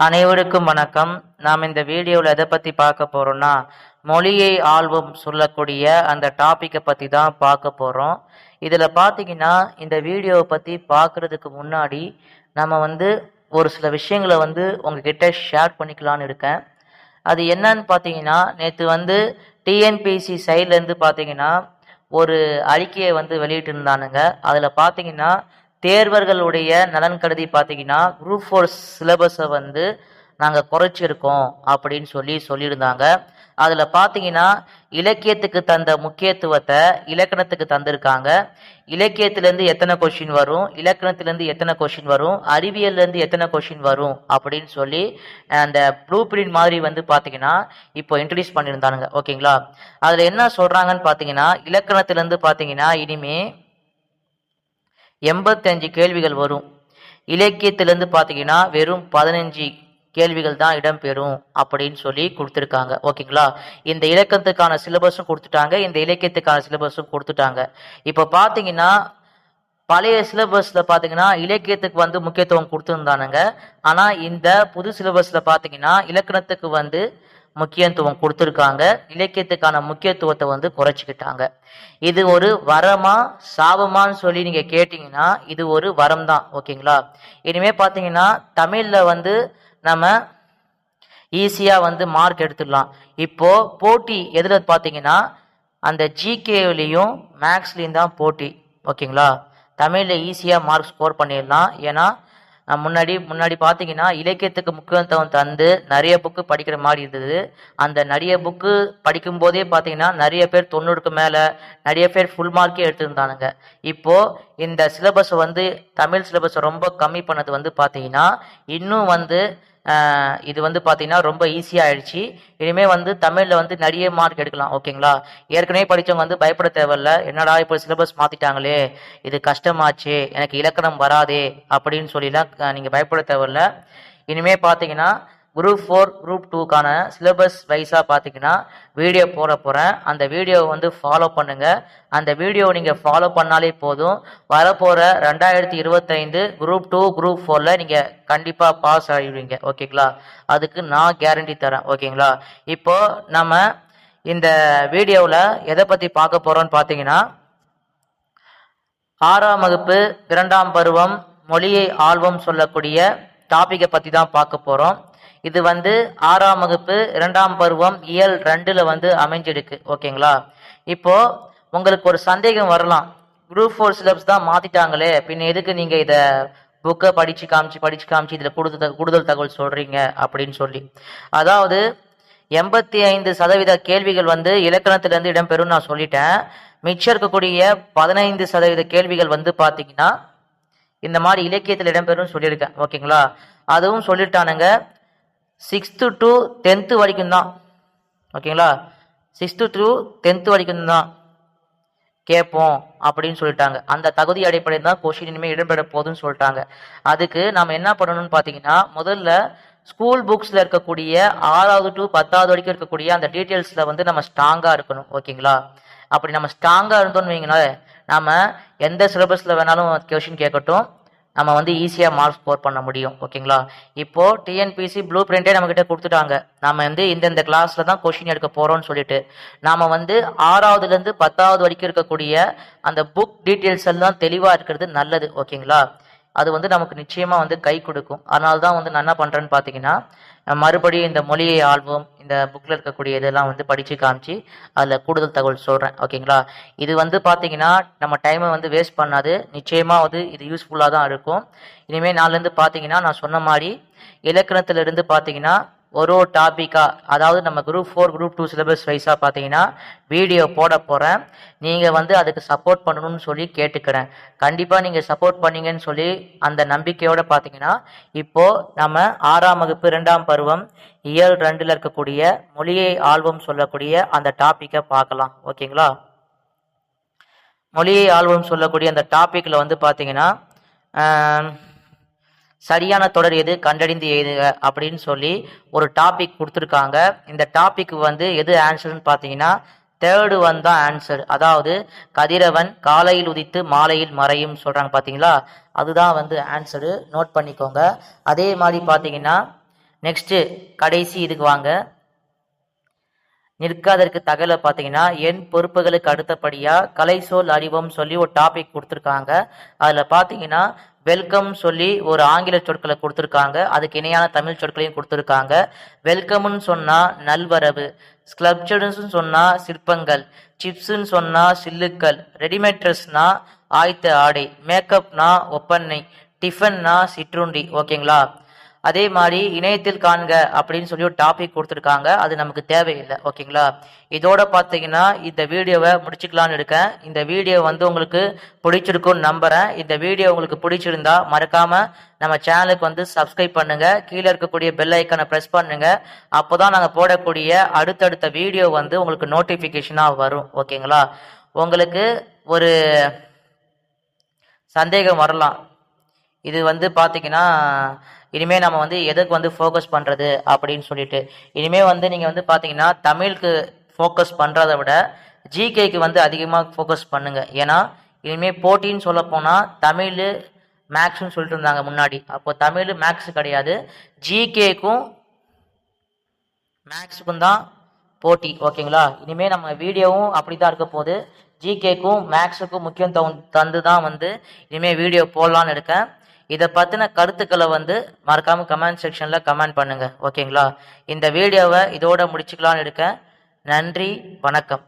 அனைவருக்கும் வணக்கம். நாம் இந்த வீடியோவில் எதை பற்றி பார்க்க போகிறோம்னா மொழியை ஆல்வம் சொல்லக்கூடிய அந்த டாப்பிக்கை பற்றி தான் பார்க்க போகிறோம் இதில் பார்த்தீங்கன்னா இந்த வீடியோவை பற்றி பார்க்குறதுக்கு முன்னாடி நம்ம வந்து ஒரு சில விஷயங்களை வந்து உங்ககிட்ட ஷேர் பண்ணிக்கலான்னு இருக்கேன். அது என்னன்னு பார்த்தீங்கன்னா நேற்று வந்து டிஎன்பிசி சைட்லேருந்து பார்த்தீங்கன்னா ஒரு அறிக்கையை வந்து வெளியிட்டு இருந்தானுங்க அதில் பார்த்தீங்கன்னா தேர்வர்களுடைய நலன் கருதி பார்த்தீங்கன்னா குரூப் ஃபோர் சிலபஸை வந்து நாங்கள் குறைச்சிருக்கோம் அப்படின்னு சொல்லி சொல்லியிருந்தாங்க. அதில் பார்த்தீங்கன்னா இலக்கியத்துக்கு தந்த முக்கியத்துவத்தை இலக்கணத்துக்கு தந்திருக்காங்க. இலக்கியத்திலேருந்து எத்தனை கொஷின் வரும்? இலக்கணத்திலேருந்து எத்தனை கொஷின் வரும்? அறிவியல்லேருந்து எத்தனை கொஷின் வரும்? அப்படின்னு சொல்லி அந்த ப்ளூ பிரிண்ட் மாதிரி வந்து பார்த்தீங்கன்னா இப்போ இன்ட்ரடியூஸ் பண்ணியிருந்தானுங்க. ஓகேங்களா? அதில் என்ன சொல்கிறாங்கன்னு பார்த்தீங்கன்னா இலக்கணத்திலேருந்து பார்த்தீங்கன்னா இனிமே எண்பத்தஞ்சு கேள்விகள் வரும். இலக்கியத்திலேருந்து பார்த்தீங்கன்னா வெறும் பதினஞ்சு கேள்விகள் தான் இடம்பெறும் அப்படின்னு சொல்லி கொடுத்துருக்காங்க. ஓகேங்களா? இந்த இலக்கணத்துக்கான சிலபஸும் கொடுத்துட்டாங்க. இந்த இலக்கியத்துக்கான சிலபஸும் கொடுத்துட்டாங்க. இப்போ பார்த்தீங்கன்னா பழைய சிலபஸில் பார்த்தீங்கன்னா இலக்கியத்துக்கு வந்து முக்கியத்துவம் கொடுத்துருந்தானுங்க. ஆனால் இந்த புது சிலபஸில் பார்த்தீங்கன்னா இலக்கணத்துக்கு வந்து முக்கியத்துவம் கொடுத்துருக்காங்க. இலக்கியத்துக்கான முக்கியத்துவத்தை வந்து குறைச்சிக்கிட்டாங்க. இது ஒரு வரமா சாபமான்னு சொல்லி நீங்கள் கேட்டிங்கன்னா இது ஒரு வரம் தான் ஓகேங்களா? இனிமே பார்த்தீங்கன்னா தமிழில் வந்து நம்ம ஈஸியாக வந்து மார்க் எடுத்துடலாம். இப்போ போட்டி எதில் பார்த்தீங்கன்னா அந்த ஜிகேலேயும் மேக்ஸ்லேயும் தான் போட்டி. ஓகேங்களா? தமிழில் ஈஸியாக மார்க் ஸ்கோர் பண்ணிடலாம். ஏன்னா முன்னாடி முன்னாடி பார்த்தீங்கன்னா இலக்கியத்துக்கு முக்கியத்துவம் தந்து நிறைய புக்கு படிக்கிற மாதிரி இருந்தது. அந்த நிறைய புக்கு படிக்கும்போதே பார்த்தீங்கன்னா நிறைய பேர் தொண்ணூறுக்கு மேலே நிறைய பேர் ஃபுல் மார்க்கே எடுத்திருந்தானுங்க. இப்போ இந்த சிலபஸ் வந்து தமிழ் சிலபஸ் ரொம்ப கம்மி பண்ணது வந்து பார்த்தீங்கன்னா இன்னும் வந்து இது வந்து பார்த்தீங்கன்னா ரொம்ப ஈஸியாக ஆயிடுச்சு. இனிமேல் வந்து தமிழில் வந்து நிறைய மார்க் எடுக்கலாம் ஓகேங்களா ஏற்கனவே படித்தவங்க வந்து பயப்பட தேவையில்ல. என்னடா இப்போ சிலபஸ் மாற்றிட்டாங்களே இது கஷ்டமாச்சு எனக்கு இலக்கணம் வராதே அப்படின்னு சொல்லிலாம் நீங்கள் பயப்பட தேவையில்ல. இனிமேல் பார்த்தீங்கன்னா குரூப் ஃபோர் குரூப் டூக்கான சிலபஸ் வைஸாக பார்த்தீங்கன்னா வீடியோ போட போகிறேன் அந்த வீடியோவை வந்து ஃபாலோ பண்ணுங்கள் அந்த வீடியோவை நீங்கள் ஃபாலோ பண்ணாலே போதும். வரப்போகிற ரெண்டாயிரத்தி இருபத்தைந்து குரூப் டூ குரூப் ஃபோரில் நீங்கள் கண்டிப்பாக பாஸ் ஆகிடுவீங்க ஓகேங்களா? அதுக்கு நான் கேரண்டி தரேன். ஓகேங்களா? இப்போ நம்ம இந்த வீடியோவில் எதை பற்றி பார்க்க போகிறோம்னு பார்த்தீங்கன்னா ஆறாம் வகுப்பு இரண்டாம் பருவம் மொழியை ஆழ்வம் சொல்லக்கூடிய டாப்பிக்கை பற்றி தான் பார்க்க போகிறோம் இது வந்து ஆறாம் வகுப்பு இரண்டாம் பருவம் இயல் ரெண்டில் வந்து அமைஞ்சிருக்கு. ஓகேங்களா? இப்போ உங்களுக்கு ஒரு சந்தேகம் வரலாம். குரூப் ஃபோர் சிலபஸ் தான் மாற்றிட்டாங்களே பின்ன எதுக்கு நீங்கள் இதை புக்கை படித்து காமிச்சு படிச்சு காமிச்சு இதில் கூடுதல் கூடுதல் தகவல் சொல்கிறீங்க அப்படின்னு சொல்லி. அதாவது எண்பத்தி ஐந்து சதவீத கேள்விகள் வந்து இலக்கணத்திலிருந்து இடம்பெறும் நான் சொல்லிட்டேன். மிச்சம் இருக்கக்கூடிய பதினைந்து சதவீத கேள்விகள் வந்து பார்த்தீங்கன்னா இந்த மாதிரி இலக்கியத்தில் இடம்பெறும் சொல்லியிருக்கேன். ஓகேங்களா? அதுவும் சொல்லிட்டானுங்க. சிக்ஸ்த்து டு டென்த்து வரைக்கும் தான் ஓகேங்களா? சிக்ஸ்த்து டு டென்த்து வரைக்கும் தான் கேட்போம் அப்படின்னு சொல்லிட்டாங்க. அந்த தகுதி அடிப்படையில் தான் கொஷின் இனிமேல் இடம்பெற போகுதுன்னு சொல்லிட்டாங்க. அதுக்கு நம்ம என்ன பண்ணணும்னு பார்த்தீங்கன்னா முதல்ல ஸ்கூல் புக்ஸில் இருக்கக்கூடிய ஆறாவது டு பத்தாவது வரைக்கும் இருக்கக்கூடிய அந்த டீட்டெயில்ஸில் வந்து நம்ம ஸ்ட்ராங்காக இருக்கணும். ஓகேங்களா? அப்படி நம்ம ஸ்ட்ராங்காக இருந்தோம்னு வைங்களேன் நாம் எந்த சிலபஸில் வேணாலும் கொஷின் கேட்கட்டும். நம்ம வந்து ஈஸியாக மார்க் ஸ்கோர் பண்ண முடியும் ஓகேங்களா இப்போ டிஎன்பிசி ப்ளூ பிரிண்டே நம்மக்கிட்ட கொடுத்துட்டாங்க. நம்ம வந்து இந்தந்த கிளாஸில் தான் கொஷின் எடுக்க போகிறோம்னு சொல்லிட்டு நாம் வந்து ஆறாவதுலேருந்து பத்தாவது வரைக்கும் இருக்கக்கூடிய அந்த புக் டீட்டெயில்ஸ் எல்லாம் தெளிவாக இருக்கிறது நல்லது ஓகேங்களா அது வந்து நமக்கு நிச்சயமாக வந்து கை கொடுக்கும். அதனால தான் வந்து நான் என்ன பண்ணுறேன்னு பார்த்தீங்கன்னா மறுபடியும் இந்த மொழியை ஆல்பம் இந்த புக்கில் இருக்கக்கூடிய இதெல்லாம் வந்து படித்து காமிச்சு அதில் கூடுதல் தகவல் சொல்கிறேன் ஓகேங்களா இது வந்து பார்த்தீங்கன்னா நம்ம டைமை வந்து வேஸ்ட் பண்ணாது. நிச்சயமாக வந்து இது யூஸ்ஃபுல்லாக தான் இருக்கும். இனிமேல் நாளிலேருந்து பார்த்தீங்கன்னா நான் சொன்ன மாதிரி இலக்கணத்திலிருந்து பார்த்தீங்கன்னா ஒரு ஒரு டாப்பிக்காக அதாவது நம்ம group four group two syllabus வைஸாக பார்த்தீங்கன்னா வீடியோ போட போகிறேன் நீங்கள் வந்து அதுக்கு சப்போர்ட் பண்ணணும்னு சொல்லி கேட்டுக்கிறேன். கண்டிப்பாக நீங்கள் சப்போர்ட் பண்ணீங்கன்னு சொல்லி அந்த நம்பிக்கையோடு பார்த்தீங்கன்னா இப்போது நம்ம ஆறாம் வகுப்பு ரெண்டாம் பருவம் இயல் ரெண்டில் இருக்கக்கூடிய மொழியை ஆல்பம் சொல்லக்கூடிய அந்த டாப்பிக்கை பார்க்கலாம். ஓகேங்களா? மொழியை ஆல்பம் சொல்லக்கூடிய அந்த டாப்பிக்கில் வந்து பார்த்தீங்கன்னா சரியான தொடர் எது கண்டறிந்து எழுதுக அப்படின்னு சொல்லி ஒரு டாபிக் கொடுத்துருக்காங்க. இந்த டாபிக் வந்து எது ஆன்சர்னு பார்த்தீங்கன்னா தேர்டு ஒன் தான் ஆன்சர் அதாவது கதிரவன் காலையில் உதித்து மாலையில் மறையும் சொல்கிறாங்க பார்த்தீங்களா? அதுதான் வந்து ஆன்சரு நோட் பண்ணிக்கோங்க. அதே மாதிரி பார்த்தீங்கன்னா நெக்ஸ்ட்டு கடைசி இதுக்கு வாங்க. நிற்காதற்கு தகவலை பார்த்தீங்கன்னா என் பொறுப்புகளுக்கு அடுத்தபடியாக கலை சொல் அறிவோம் சொல்லி ஒரு டாபிக் கொடுத்துருக்காங்க. அதில் பார்த்தீங்கன்னா வெல்கம் சொல்லி ஒரு ஆங்கில சொற்களை கொடுத்துருக்காங்க. அதுக்கு இணையான தமிழ் சொற்களையும் கொடுத்துருக்காங்க. வெல்கம்னு சொன்னால் நல்வரவு. ஸ்க்ளப்சர்ஸ்னு சொன்னால் சிற்பங்கள். சிப்ஸ்ன்னு சொன்னால் சில்லுக்கள். ரெடிமேட் ட்ரெஸ்னா ஆயத்த ஆடை. மேக்கப்னா ஒப்பனை. டிஃபன்னா சிற்றுண்டி. ஓகேங்களா அதே மாதிரி இணையத்தில் காண்க அப்படின்னு சொல்லி ஒரு டாபிக் கொடுத்துருக்காங்க. அது நமக்கு தேவையில்லை. ஓகேங்களா? இதோட பார்த்தீங்கன்னா இந்த வீடியோவை முடிச்சுக்கலான்னு இருக்கேன். இந்த வீடியோ வந்து உங்களுக்கு பிடிச்சிருக்கும்னு நம்புகிறேன் இந்த வீடியோ உங்களுக்கு பிடிச்சிருந்தா மறக்காம நம்ம சேனலுக்கு வந்து சப்ஸ்கிரைப் பண்ணுங்க. கீழே இருக்கக்கூடிய பெல் ஐக்கனை ப்ரெஸ் பண்ணுங்க. அப்போதான் நாங்கள் போடக்கூடிய அடுத்தடுத்த வீடியோ வந்து உங்களுக்கு நோட்டிஃபிகேஷனாக வரும். ஓகேங்களா? உங்களுக்கு ஒரு சந்தேகம் வரலாம். இது வந்து பார்த்தீங்கன்னா இனிமேல் நம்ம வந்து எதுக்கு வந்து ஃபோக்கஸ் பண்ணுறது அப்படின்னு சொல்லிட்டு. இனிமேல் வந்து நீங்கள் வந்து பார்த்தீங்கன்னா தமிழுக்கு ஃபோக்கஸ் பண்ணுறத விட ஜிகேக்கு வந்து அதிகமாக ஃபோக்கஸ் பண்ணுங்கள் ஏன்னா இனிமேல் போட்டின்னு சொல்லப்போனால் தமிழ் மேக்ஸ்னு சொல்லிட்டு இருந்தாங்க முன்னாடி. அப்போ தமிழ் மேக்ஸ் கிடையாது. ஜிகேக்கும் மேக்ஸுக்கும் தான் போட்டி ஓகேங்களா? இனிமேல் நம்ம வீடியோவும் அப்படி தான் இருக்க போகுது. ஜிகேக்கும் மேக்ஸுக்கும் முக்கியத்துவம் தந்து தான் வந்து இனிமேல் வீடியோ போடலான்னு இருக்கேன். இதை பற்றின கருத்துக்களை வந்து மறக்காமல் கமெண்ட் செக்ஷனில் கமெண்ட் பண்ணுங்கள் ஓகேங்களா இந்த வீடியோவை இதோட முடிச்சுக்கலான்னு இருக்கேன். நன்றி வணக்கம்.